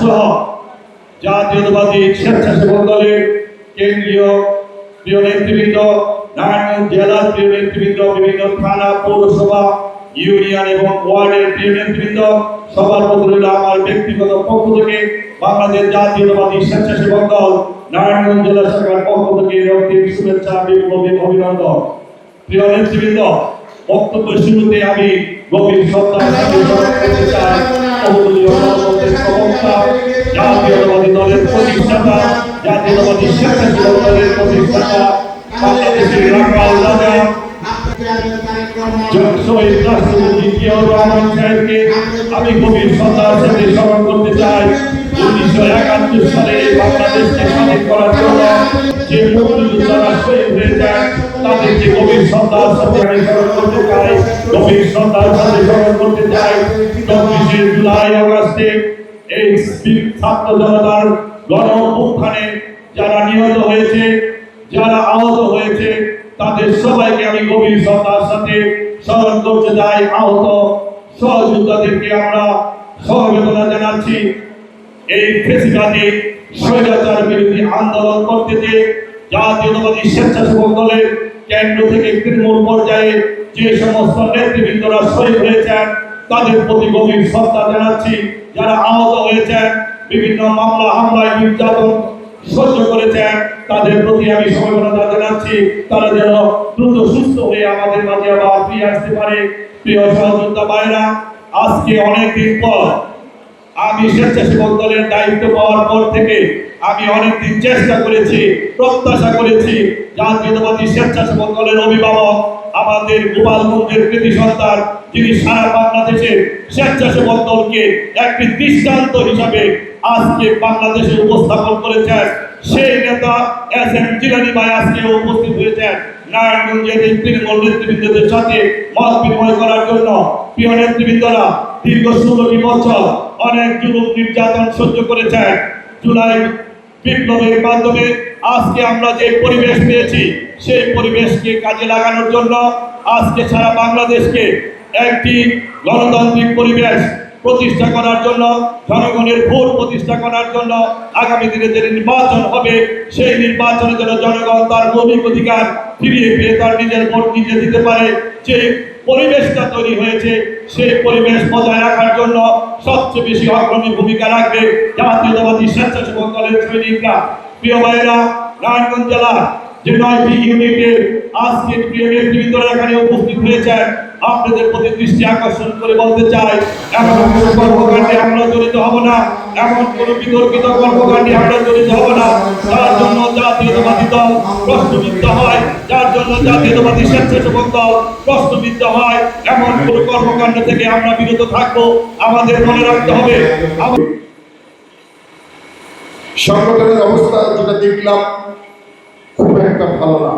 সহ জাতীয়তাবাদী স্বেচ্ছাসেবক দলের কেন্দ্রীয় প্রিয় নেতৃবৃন্দ, নারায়ণগঞ্জ জেলার প্রিয় নেতৃবৃন্দ, বিভিন্ন থানা পৌরসভা, ইউনিয়ন এবং ওয়ার্ডের প্রিয় নেতৃবৃন্দ, সবার মধ্যে আমার ব্যক্তিগত পক্ষ থেকে বাংলাদেশ জাতীয়তাবাদী স্বেচ্ছাসেবক দল, নারায়ণগঞ্জ জেলা শাখার পক্ষ থেকে রক্তিম শুভেচ্ছা, বিপ্লবী অভিনন্দন। প্রিয় নেতৃবৃন্দ বক্তব্য শুরুতে আমি গভীর শ্রদ্ধার বহুদলীয় গণতন্ত্রের প্রবক্তা জাতীয়তাবাদী দলের প্রতিষ্ঠাতা জাতীয়তাবাদী স্বেচ্ছাসেবক দলের প্রতিষ্ঠাতা বাংলাদেশের রাখাল রাজা আমি গভীর শ্রদ্ধার সাথে স্মরণ করতে চাই। উনিশশো স্বাধীন করার জন্য যে গভীর শ্রদ্ধার সাথে গভীর শ্রদ্ধার সাথে চাই। চব্বিশে জুলাই অগাস্টে এই যারা নিহত হয়েছে, যারা আহত হয়েছে, তাদের সবাইকে আমি গভীর শ্রদ্ধার সাথে স্মরণ করতে চাই। আহত সহযোদ্ধাদেরকে আমরা সমবেদনা জানাচ্ছি। এই ফেসিবাদী স্বৈরাচার বিরোধী আন্দোলন করতে যে জাতীয়তাবাদী স্বেচ্ছাসেবক দলের কেন্দ্র থেকে তৃণমূল পর্যায়ে যে সমস্ত নেতৃবৃন্দরা শহীদ হয়েছেন, তাদের প্রতি গভীর শ্রদ্ধা জানাচ্ছি। যারা আহত হয়েছেন, বিভিন্ন মামলা, হামলায় নির্যাতন সহ্য করেছেন, তাদের প্রতি আমি সমবেদনা জানাচ্ছি। তারা যেন দ্রুত সুস্থ হয়ে আমাদের মাঝে আবার ফিরে আসতে পারে। প্রিয় সহযোদ্ধা ভাইরা আজকে অনেকদিন পর আমি স্বেচ্ছাসেবক দলের দায়িত্ব পাওয়ার পর থেকে আমি অনেকদিন চেষ্টা করেছি, প্রত্যাশা করেছি, জাতীয়তাবাদী স্বেচ্ছাসেবক দলের অভিভাবক, আমাদের গোপালগঞ্জের কৃতি সন্তান যিনি সারা বাংলাদেশে স্বেচ্ছাসেবক দলকে একটি দৃষ্টান্ত হিসাবে আজকে বাংলাদেশে উপস্থাপন করেছেন। সেই নেতা এস এম জিলানি ভাই আজকে উপস্থিত হয়েছেন নারায়ণগঞ্জের এই তৃণমূল নেতৃবৃন্দদের সাথে মত বিনিময় করার জন্য। প্রিয় নেতৃবৃন্দরা, দীর্ঘ ষোলোটি বছর অনেক যুবক নির্যাতন সহ্য করেছেন জুলাই বিপ্লবের মাধ্যমে আজকে আমরা যে পরিবেশ পেয়েছি, সেই পরিবেশকে কাজে লাগানোর জন্য আজকে সারা বাংলাদেশকে একটি গণতান্ত্রিক পরিবেশ প্রতিষ্ঠা করার জন্য, জনগণের ভোট প্রতিষ্ঠা করার জন্য আগামী দিনে যে নির্বাচন হবে, সেই নির্বাচনে যেন জনগণ তার মৌলিক অধিকার ফিরিয়ে পেয়ে তার নিজের ভোট নিজে দিতে পারে, যে পরিবেশটা তৈরি হয়েছে সেই পরিবেশ বজায় রাখার জন্য সবচেয়ে বেশি অগ্রণী ভূমিকা রাখবে জাতীয়তাবাদী স্বেচ্ছাসেবক দলের সৈনিকরা। প্রিয় ভাইয়েরা, নারায়ণগঞ্জ জেলার যে নয়টি ইউনিটে আজকে প্রিয় নেতৃবৃন্দরা এখানে উপস্থিত হয়েছেন। আপনাদের প্রতি দৃষ্টি আকর্ষণ করে বলতে চাই, এখন কর্মকাণ্ডে আমরা জড়িত হব না। এমন কোনো বিতর্কিত কর্মকাণ্ডে আমরা জড়িত হব না। যার জন্য জাতীয়তাবাদী দল প্রশ্নবিদ্ধ হয়, যার জন্য জাতীয়তাবাদী স্বেচ্ছাসেবক দল প্রশ্নবিদ্ধ হয়, এমন কোনো কর্মকাণ্ড থেকে আমরা বিরত থাকব, আমাদের মনে রাখতে হবে। সংগঠনের অবস্থা যেটা দেখলাম, খুব একটা ভালো না।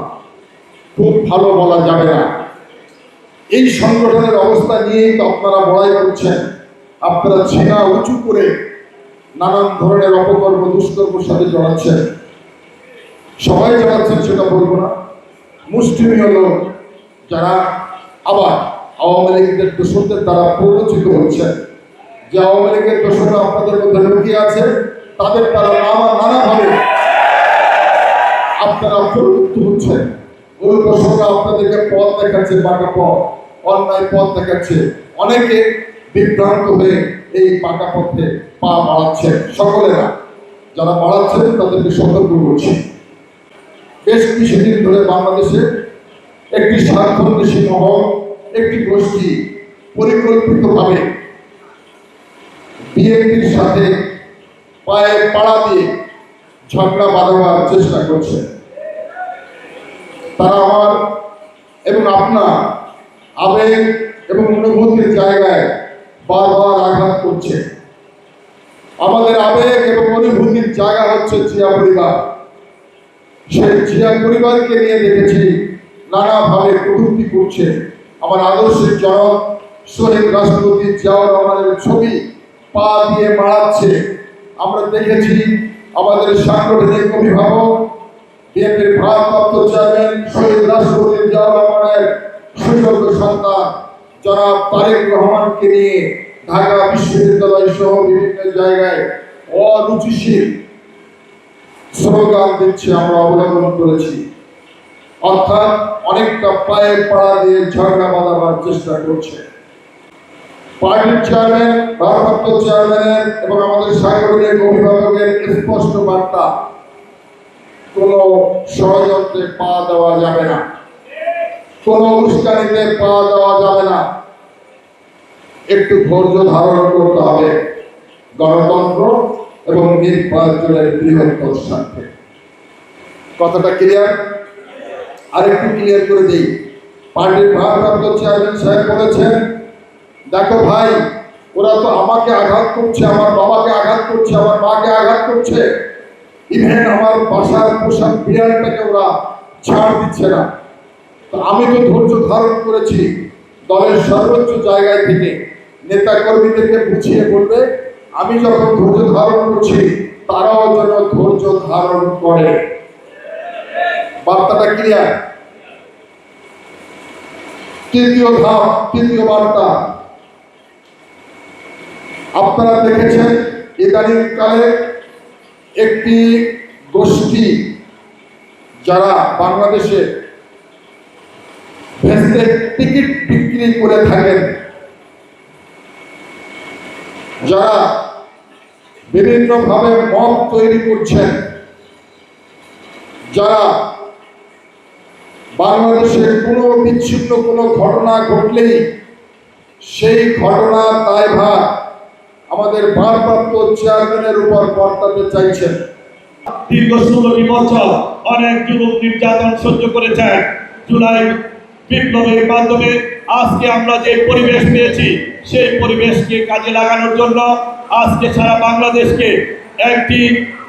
খুব ভালো বলা যাবে না। এই সংগঠনের অবস্থা নিয়েই তো আপনারা বড়াই করছেন। আপনারা ছেঁড়া উঁচু করে নানান ধরনের অপকর্ম দুষ্কর্মের সাথে জড়াচ্ছেন। সবাই জড়াচ্ছেন সেটা বলব না। মুষ্টিমীয় লোক যারা আবার আওয়ামী লীগের দোষরদের দ্বারা প্ররোচিত হচ্ছেন। যে আওয়ামী লীগের দোষরা আপনাদের মধ্যে লুকিয়ে আছে, তাদের দ্বারা নানা নানাভাবে আপনারা প্রযুক্ত হচ্ছেন। ওই দোষরা আপনাদেরকে পথ দেখাচ্ছে, বাঁকা পথ, অন্যায় পথ দেখাচ্ছে। অনেকে বিভ্রান্ত হয়ে এই পাকা পথে পা বাড়াচ্ছেন সকলেরা। যারা বাড়াচ্ছেন তাদেরকে সতর্ক করছি। বেশ কিছুদিন ধরে বাংলাদেশে একটি স্বার্থন্বেষী মহল, একটি গোষ্ঠী পরিকল্পিতভাবে বিএনপির সাথে পায়ে পাড়া দিয়ে ঝগড়া বাঁধাবার চেষ্টা করছে। তারা আমার এবং আপনার আবেগ এবং অনুভূতির জায়গায় বারবার আঘাত করছে। আমাদের আবেগ এবং অনুভূতির জায়গা হচ্ছে জিয়া পরিবার। সেই জিয়া পরিবারকে নিয়ে দেখেছি নানাভাবে কটূক্তি করছে। আমার আদর্শের জনক শহীদ রাষ্ট্রপতি জিয়াউর রহমানের ছবি পা দিয়ে মারাচ্ছে। আমরা দেখেছি আমাদের সাংগঠনিক অভিভাবক, বিএনপির ভারপ্রাপ্ত চেয়ারম্যান শহীদ রাষ্ট্রপতি জিয়াউর রহমানের সুযোগ্য সন্তান। জনাব তারেক রহমানকে নিয়ে ঢাকা বিশ্ববিদ্যালয় সহ বিভিন্ন জায়গায় অরুচিশীল স্লোগান দিচ্ছে আমরা, অবলম্বন করেছি। অর্থাৎ অনেকটা পায়ে পাড়া দিয়ে ঝগড়া বাঁধাবার চেষ্টা করছে। পার্টির চেয়ারম্যান, ভারপ্রাপ্ত চেয়ারম্যানের এবং আমাদের সাংগঠনিক অভিভাবকের স্পষ্ট বার্তা, কোন ষড়যন্ত্রে পা দেওয়া যাবে না। কোন উস্কানিতে পা দেওয়া যাবে না। একটু ধৈর্য ধারণ করতে হবে গণতন্ত্র এবং নির্বাচনের বৃহত্তর স্বার্থে কথাটা ক্লিয়ার আরেকটু ক্লিয়ার করে দিই। পার্টির ভারপ্রাপ্ত চেয়ারম্যান সাহেব বলেছেন, দেখো ভাই, ওরা তো আমাকে আঘাত করছে, আমার বাবাকে আঘাত করছে, আমার মাকে আঘাত করছে। ইভেন আমার বাসার পোশাক বিড়ালটাকে ওরা ছাড় দিচ্ছে না। আমি তো ধৈর্য ধারণ করেছি দলের সর্বোচ্চ জায়গায় থেকে নেতা কর্মীদেরকে বুঝিয়ে বলবে, আমি যখন ধৈর্য ধারণ করছি, তারাও যেন ধৈর্য ধারণ করে। বার্তাটা ক্লিয়ার তৃতীয় ধাপ, তৃতীয় বার্তা। আপনারা দেখেছেন ইদানিং কালে একটি গোষ্ঠী যারা বাংলাদেশে টিকিট বিক্রি করে থাকেন। যারা বিভিন্নভাবে মত তৈরি করছেন, যারা বাংলাদেশে কোনো বিচ্ছিন্ন কোনো ঘটনা ঘটলেই সেই ঘটনার দায়ভার আমাদের ভারপ্রাপ্ত চেয়ারম্যানের উপর বর্তাতে চাইছেন। দীর্ঘ ষোলোটি বছর অনেক যুবক নির্যাতন সহ্য করেছেন। জুলাই বিপ্লবের মাধ্যমে আজকে আমরা যে পরিবেশ পেয়েছি, সেই পরিবেশকে কাজে লাগানোর জন্য আজকে সারা বাংলাদেশকে একটি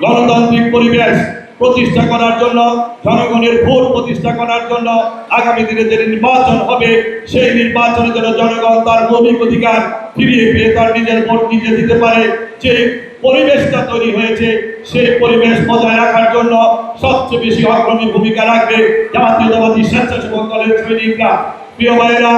গণতান্ত্রিক পরিবেশ প্রতিষ্ঠা করার জন্য, জনগণের ভোট প্রতিষ্ঠা করার জন্য আগামী দিনে যে নির্বাচন হবে, সেই নির্বাচনের জন্য জনগণ তার মৌলিক অধিকার ফিরিয়ে পেয়ে তার নিজের ভোট নিজে দিতে পারে যে পরিবেশটা তৈরি হয়েছে, সেই পরিবেশ বজায় রাখার জন্য সবচেয়ে বেশি অগ্রণী ভূমিকা রাখবে জাতীয়তাবাদী স্বেচ্ছাসেবক দলের সৈনিকরা। প্রিয় ভাইয়েরা